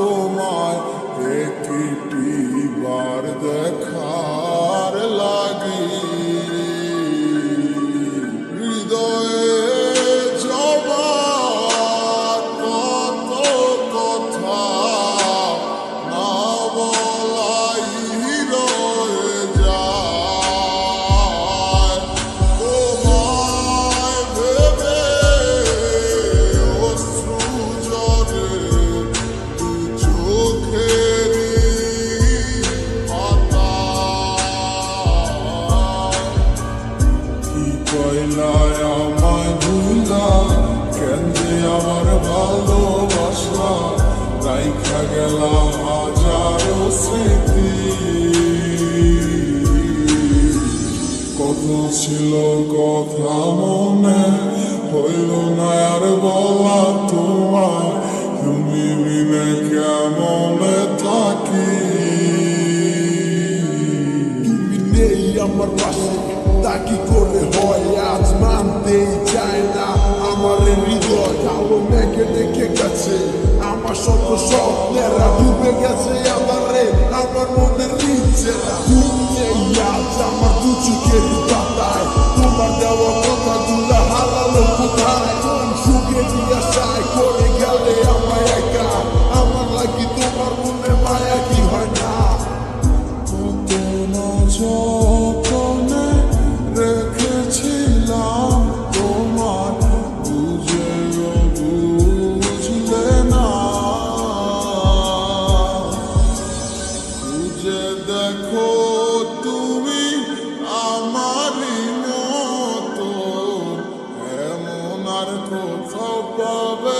তোমায় আমার ভালোবাসা রাইখা গেলা হাজারো স্মৃতি। কত ছিল কথা মনে হইল না আর বলা নেই আমার পাশে। তা কি করে হয়? আজ মানতেই চায় না। আমার হৃদয় কালো মেঘে ডেকে গেছে। আমার শত স্বপ্নেরা ডুবে গেছে। না যতনে রেখেছিলাম তোমার বুঝেও বুঝলে না। বুঝে দেখো তুমি আমারই মতো, এমন আর কোথাও পাবে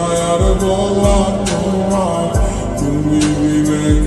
তোমায় আর বলার তোমায় তুমি বিবেক